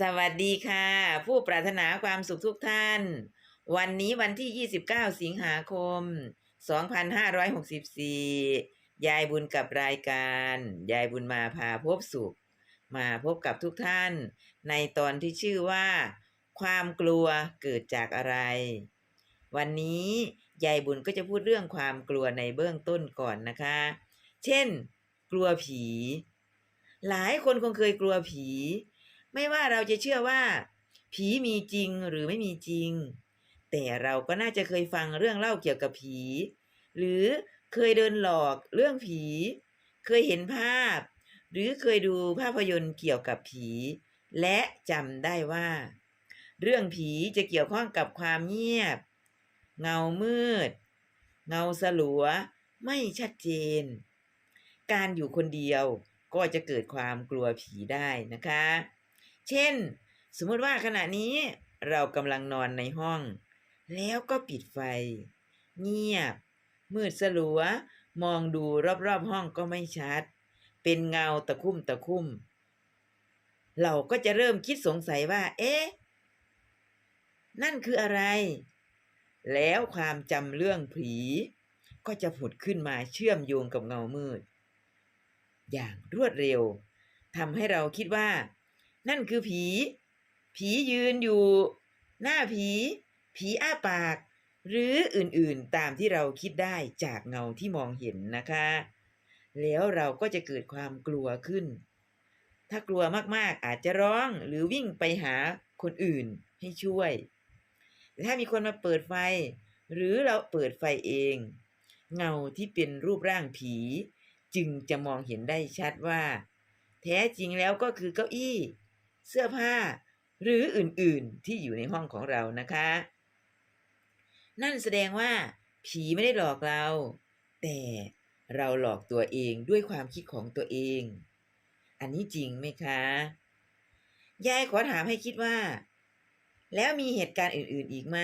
สวัสดีค่ะ ผู้ปรารถนาความสุขทุกท่าน วันนี้วันที่ 29 สิงหาคม 2564 ยายบุญกับรายการ ยายบุญมาพาพบสุข มาพบกับทุกท่าน ในตอนที่ชื่อว่า ความกลัวเกิดจากอะไร วันนี้ยายบุญก็จะพูดเรื่องความกลัวในเบื้องต้นก่อนนะคะ เช่น กลัวผี หลายคนคงเคยกลัวผี ไม่ว่าเราจะเชื่อว่า ผีมีจริงหรือไม่มีจริง แต่เราก็น่าจะเคยฟังเรื่องเล่าเกี่ยวกับผี หรือเคยเดินหลอกเรื่องผี เคยเห็นภาพ หรือเคยดูภาพยนตร์เกี่ยวกับผี และจำได้ว่า เรื่องผีจะเกี่ยวข้องกับความเงียบ เงามืด เงาสลัว ไม่ชัดเจน การอยู่คนเดียวก็จะเกิดความกลัวผีได้นะคะ เช่น สมมติว่าขณะนี้เรากำลังนอนในห้อง แล้วก็ปิดไฟ เงียบ มืดสลัว มองดูรอบๆห้องก็ไม่ชัด เป็นเงาตะคุ่มตะคุ่ม เราก็จะเริ่มคิดสงสัยว่า เอ๊ะ นั่นคืออะไร แล้วความจำเรื่องผี ก็จะผุดขึ้นมาเชื่อมโยงกับเงามืด อย่างรวดเร็วทำให้เราคิดว่า นั่นคือผี ผียืนอยู่ หน้าผี ผีอ้าปาก หรืออื่นๆตามที่เราคิดได้จากเงาที่มองเห็นนะคะ แล้วเราก็จะเกิดความกลัวขึ้น ถ้ากลัวมากๆอาจจะร้องหรือวิ่งไปหาคนอื่นให้ช่วยแต่ถ้ามีคนมาเปิดไฟ หรือเราเปิดไฟเอง เงาที่เป็นรูปร่างผี จึงจะมองเห็นได้ชัดว่า แท้จริงแล้วก็คือเก้าอี้ เสื้อผ้า หรืออื่นๆที่อยู่ในห้องของเรานะคะ นั่นแสดงว่า ผีไม่ได้หลอกเรา แต่เราหลอกตัวเองด้วยความคิดของตัวเอง อันนี้จริงไหมคะ ยายขอถามให้คิดว่า แล้วมีเหตุการณ์อื่นๆอีกไหม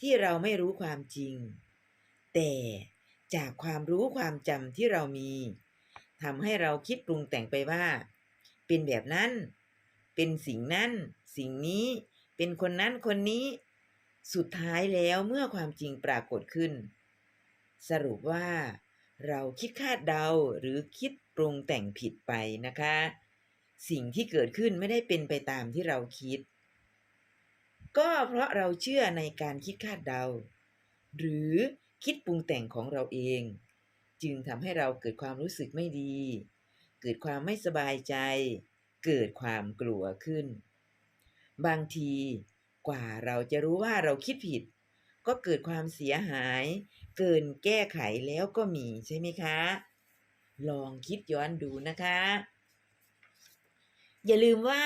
ที่เราไม่รู้ความจริง แต่จากความรู้ความจำที่เรามีทำให้เราคิดปรุงแต่งไปว่า เป็นแบบนั้น เป็นสิ่งนั้น สิ่งนี้ เป็นคนนั้นคนนี้ สุดท้ายแล้วเมื่อความจริงปรากฏขึ้น สรุปว่า เราคิดคาดเดาหรือคิดปรุงแต่งผิดไปนะคะ สิ่งที่เกิดขึ้นไม่ได้เป็นไปตามที่เราคิด ก็เพราะเราเชื่อในการคิดคาดเดา หรือคิดปรุงแต่งของเราเอง จึงทำให้เราเกิดความรู้สึกไม่ดี เกิดความไม่สบายใจ เกิดความกลัวขึ้น บางทีกว่าเราจะรู้ว่าเราคิดผิด ก็เกิดความเสียหาย เกินแก้ไขแล้วก็มีใช่ไหมคะ ลองคิดย้อนดูนะคะ อย่าลืมว่า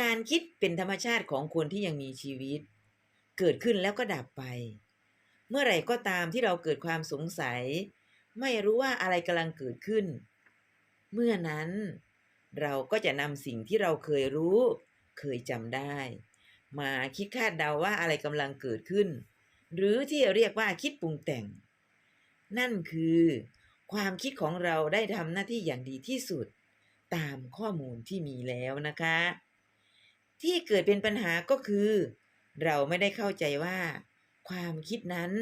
การคิดเป็นธรรมชาติของคนที่ยังมีชีวิต เกิดขึ้นแล้วก็ดับไป เมื่อไหร่ก็ตามที่เราเกิดความสงสัย ไม่รู้ว่าอะไรกำลังเกิดขึ้น เมื่อนั้น เราก็จะนำสิ่งที่เราเคยรู้ เคยจำได้ มาคิดคาดเดาว่าอะไรกำลังเกิดขึ้น หรือที่เรียกว่าคิดปรุงแต่ง นั่นคือ ความคิดของเราได้ทำหน้าที่อย่างดีที่สุด ตามข้อมูลที่มีแล้วนะคะ ที่เกิดเป็นปัญหาก็คือ เราไม่ได้เข้าใจว่า ความคิดนั้น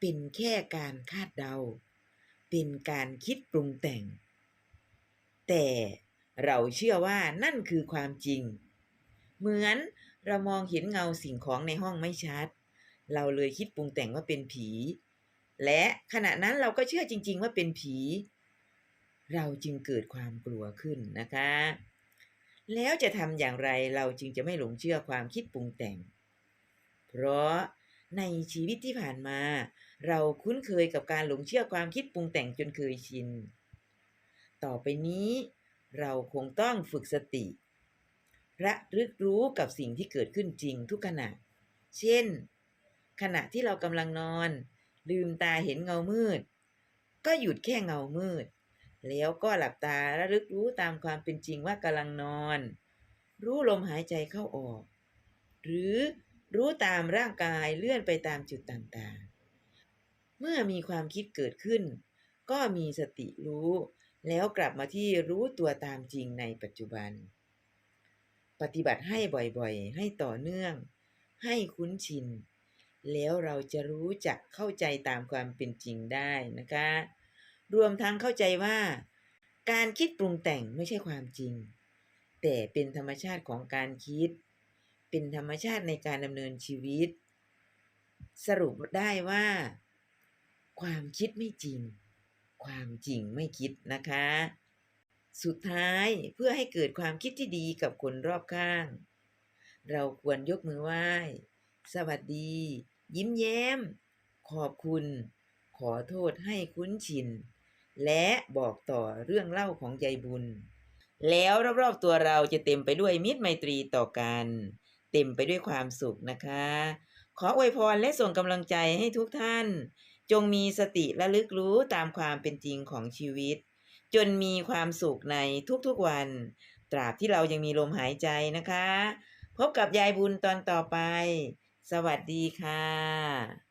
เป็นแค่การคาดเดา เป็นการคิดปรุงแต่ง แต่ เราเชื่อว่านั่นคือความจริง เหมือนเรามองเห็นเงาสิ่งของในห้องไม่ชัด เราเลยคิดปรุงแต่งว่าเป็นผี และขณะนั้นเราก็เชื่อจริง ๆ ว่าเป็นผี เราจึงเกิดความกลัวขึ้นนะคะ แล้วจะทำอย่างไรเราจึงจะไม่หลงเชื่อความคิดปรุงแต่ง เพราะในชีวิตที่ผ่านมา เราคุ้นเคยกับการหลงเชื่อความคิดปรุงแต่งจนเคยชิน ต่อไปนี้ เราคงต้องฝึกสติ ระลึกรู้กับสิ่งที่เกิดขึ้นจริงทุกขณะ เช่น ขณะที่เรากำลังนอน ลืมตาเห็นเงามืด ก็หยุดแค่เงามืด แล้วก็หลับตาระลึกรู้ตามความเป็นจริงว่ากำลังนอน รู้ลมหายใจเข้าออก หรือรู้ตามร่างกายเลื่อนไปตามจุดต่างๆ เมื่อมีความคิดเกิดขึ้น ก็มีสติรู้ แล้วกลับมาที่รู้ตัวตามจริงในปัจจุบัน ปฏิบัติให้บ่อยๆ ให้ต่อเนื่อง ให้คุ้นชิน แล้วเราจะรู้จักเข้าใจตามความเป็นจริงได้นะคะ รวมทั้งเข้าใจว่า การคิดปรุงแต่งไม่ใช่ความจริง แต่เป็นธรรมชาติของการคิด เป็นธรรมชาติในการดำเนินชีวิต สรุปได้ว่า ความคิดไม่จริง ความจริงไม่คิดนะคะ สุดท้ายเพื่อให้เกิดความคิดที่ดีกับคนรอบข้าง เราควรยกมือไหว้ สวัสดี ยิ้มแย้ม ขอบคุณ ขอโทษให้คุ้นชิน และบอกต่อเรื่องเล่าของยายบุญ แล้วรอบๆตัวเราจะเต็มไปด้วยมิตรไมตรีต่อกัน เต็มไปด้วยความสุขนะคะ ขออวยพรและส่งกำลังใจให้ทุกท่าน จงมีสติและลึกรู้ตามความเป็นจริงของชีวิต จนมีความสุขในทุกๆวัน ตราบที่เรายังมีลมหายใจนะคะ พบกับยายบุญตอนต่อไป สวัสดีค่ะ